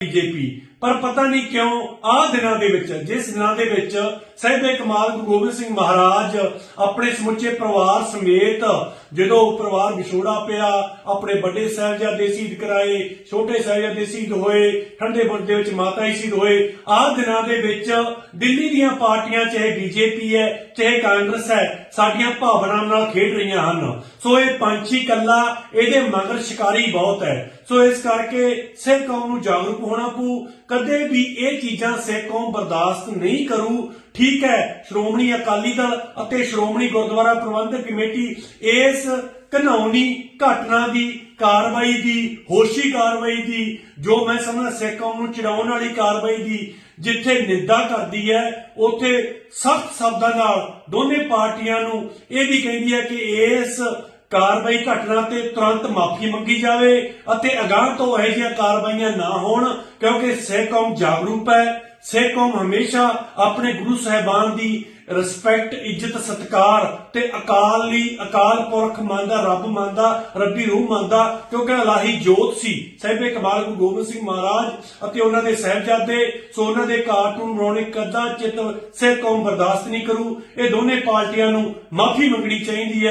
BJP ਪਰ ਪਤਾ ਨਹੀਂ ਕਿਉਂ ਆਹ ਦਿਨਾਂ ਦੇ ਵਿੱਚ, ਜਿਸ ਦਿਨਾਂ ਦੇ ਵਿੱਚ ਸਹਿਬੇ ਕਮਾਲ ਗੁਰੂ ਗੋਬਿੰਦ ਸਿੰਘ ਮਹਾਰਾਜ ਆਪਣੇ ਸਮੁੱਚੇ ਪਰਿਵਾਰ ਸਮੇਤ ਜਦੋਂ ਪਰਿਵਾਰ ਵਿਛੋੜਾ ਪਿਆ, ਆਪਣੇ ਵੱਡੇ ਸਾਹਿਬਜ਼ਾਦੇ ਸ਼ਹੀਦ ਕਰਾਏ, ਛੋਟੇ ਸਾਹਿਬਜ਼ਾਦੇ ਸ਼ਹੀਦ ਹੋਏ, ਠੰਡੇ ਬੁਰਜ ਦੇ ਵਿੱਚ ਮਾਤਾ ਜੀ ਸ਼ਹੀਦ ਹੋਏ, ਆਹ ਦਿਨਾਂ ਦੇ ਵਿੱਚ ਦਿੱਲੀ ਦੀਆਂ ਪਾਰਟੀਆਂ, ਚਾਹੇ ਬੀਜੇਪੀ ਹੈ, ਚਾਹੇ ਕਾਂਗਰਸ ਹੈ, ਸਾਡੀਆਂ ਭਾਵਨਾਵਾਂ ਨਾਲ ਖੇਡ ਰਹੀਆਂ ਹਨ। ਸੋ ਇਹ ਪੰਛੀ ਕੱਲਾ, ਇਹਦੇ ਮਗਰ ਸ਼ਿਕਾਰੀ ਬਹੁਤ ਹੈ। ਸੋ ਇਸ ਕਰਕੇ ਸਿੱਖ ਕੌਮ ਨੂੰ ਜਾਗਰੂਕ ਹੋਣਾ ਪਊ ਕਦੇ ਵੀ ਇਹ ਚੀਜ਼ਾਂ ਸਿੱਖ ਕੌਮ ਬਰਦਾਸ਼ਤ ਨਹੀਂ ਕਰੂ। ਠੀਕ ਹੈ, ਸ਼੍ਰੋਮਣੀ ਅਕਾਲੀ ਦਲ ਅਤੇ ਸ਼੍ਰੋਮਣੀ ਗੁਰਦੁਆਰਾ ਪ੍ਰਬੰਧਕ ਕਮੇਟੀ ਇਸ ਘਨੌਣੀ ਘਟਨਾ ਦੀ ਕਾਰਵਾਈ ਦੀ, ਹੋਸ਼ੀ ਕਾਰਵਾਈ ਦੀ, ਜੋ ਮੈਂ ਸਮਝਦਾ ਸਿੱਖ ਕੌਮ ਨੂੰ ਚੜਾਉਣ ਵਾਲੀ ਕਾਰਵਾਈ ਦੀ, ਜਿੱਥੇ ਨਿੰਦਾ ਕਰਦੀ ਹੈ, ਉੱਥੇ ਸਖਤ ਸ਼ਬਦਾਂ ਨਾਲ ਦੋਨੇ ਪਾਰਟੀਆਂ ਨੂੰ ਇਹ ਵੀ ਕਹਿੰਦੀ ਹੈ ਕਿ ਇਸ ਕਾਰਵਾਈ ਘਟਨਾ ਤੇ ਤੁਰੰਤ ਮਾਫੀ ਮੰਗੀ ਜਾਵੇ ਅਤੇ ਅਗਾਹ ਤੋਂ ਇਹੋ ਜਿਹੀਆਂ ਕਾਰਵਾਈਆਂ ਨਾ ਹੋਣ, ਕਿਉਂਕਿ ਸਿੱਖ ਕੌਮ ਜਾਗਰੂਕ ਹੈ। ਸਿੱਖ ਕੌਮ ਹਮੇਸ਼ਾ ਆਪਣੇ ਗੁਰੂ ਸਾਹਿਬਾਨ ਦੀ ਰਿਸਪੈਕਟ ਇੱਜ਼ਤ, ਸਤਿਕਾਰ ਤੇ ਅਕਾਲ ਲਈ ਅਕਾਲ ਪੁਰਖ ਮੰਨਦਾ, ਰੱਬ ਮੰਨਦਾ, ਰੱਬੀ ਰੂਹ ਮੰਨਦਾ, ਕਿਉਂਕਿ ਅਲਾਹੀ ਜੋਤ ਸੀ। ਸਹਿਬੇ ਕਮਾਲ ਗੁਰੂ ਗੋਬਿੰਦ ਸਿੰਘ ਮਹਾਰਾਜ ਅਤੇ ਉਹਨਾਂ ਦੇ ਸਹਿਬਜ਼ਾਦੇ, ਸੋ ਉਹਨਾਂ ਦੇ ਕਾਰਟੂਨ ਬਣਾਉਣੇ ਕਦਾ ਚਿੱਤ ਸਿੱਖ ਕੌਮ ਬਰਦਾਸ਼ਤ ਨਹੀਂ ਕਰੂ। ਇਹ ਦੋਨੇ ਪਾਰਟੀਆਂ ਨੂੰ ਮਾਫੀ ਮੰਗਣੀ ਚਾਹੀਦੀ ਹੈ।